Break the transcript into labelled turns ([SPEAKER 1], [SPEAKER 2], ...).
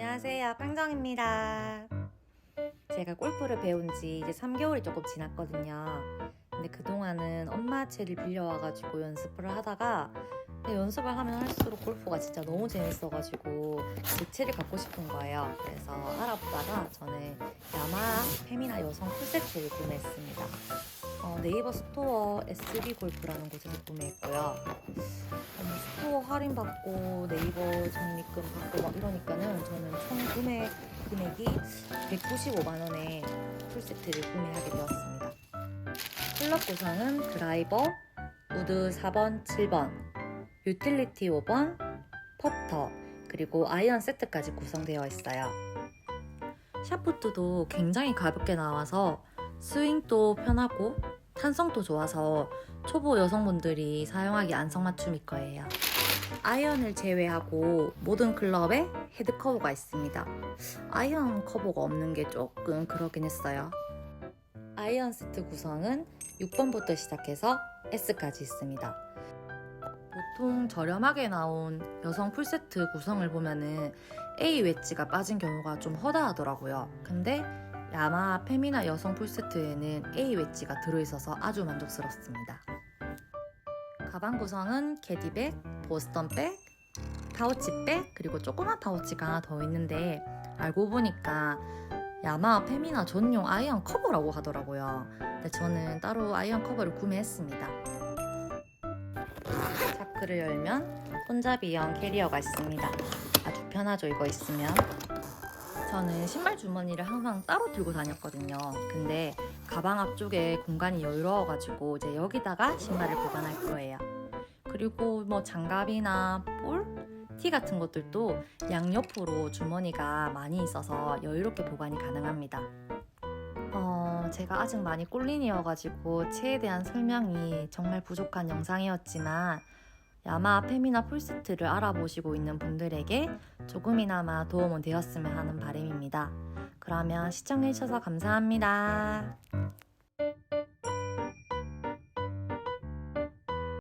[SPEAKER 1] 안녕하세요. 깡정입니다. 제가 골프를 배운 지 이제 3개월이 조금 지났거든요. 근데 그동안은 엄마 채를 빌려와가지고 연습을 하다가 연습을 하면 할수록 골프가 진짜 너무 재밌어가지고 제 채를 갖고 싶은 거예요. 그래서 알아보다가 저는 야마하 페미나 여성 풀세트를 구매했습니다. 어, 네이버 스토어 SB 골프라는 곳에서 구매했고요. 할인 받고 네이버 적립금 받고 막 이러니까는 저는 총 구매 금액이 195만 원에 풀 세트를 구매하게 되었습니다. 클럽 구성은 드라이버, 우드 4번, 7번, 유틸리티 5번, 퍼터, 그리고 아이언 세트까지 구성되어 있어요. 샤프트도 굉장히 가볍게 나와서 스윙도 편하고 탄성도 좋아서 초보 여성분들이 사용하기 안성맞춤일 거예요. 아이언을 제외하고 모든 클럽에 헤드 커버가 있습니다. 아이언 커버가 없는 게 조금 그러긴 했어요. 아이언 세트 구성은 6번부터 시작해서 S까지 있습니다. 보통 저렴하게 나온 여성 풀세트 구성을 보면은 A 웨지가 빠진 경우가 좀 허다하더라고요. 근데 야마 페미나 여성 풀세트에는 A 웨지가 들어있어서 아주 만족스럽습니다. 가방 구성은 캐디백, 보스턴백, 파우치백, 그리고 조그만 파우치가 하나 더 있는데 알고 보니까 야마 페미나 전용 아이언 커버라고 하더라고요. 근데 저는 따로 아이언 커버를 구매했습니다. 자크를 열면 손잡이형 캐리어가 있습니다. 아주 편하죠, 이거 있으면. 저는 신발 주머니를 항상 따로 들고 다녔거든요. 근데 가방 앞쪽에 공간이 여유로워가지고 이제 여기다가 신발을 보관할 거예요. 그리고 뭐 장갑이나 볼, 티 같은 것들도 양옆으로 주머니가 많이 있어서 여유롭게 보관이 가능합니다. 어, 제가 아직 많이 꼴린이어가지고 채에 대한 설명이 정말 부족한 영상이었지만 야마 페미나 풀세트를 알아보시고 있는 분들에게 조금이나마 도움은 되었으면 하는 바람입니다. 그러면 시청해주셔서 감사합니다.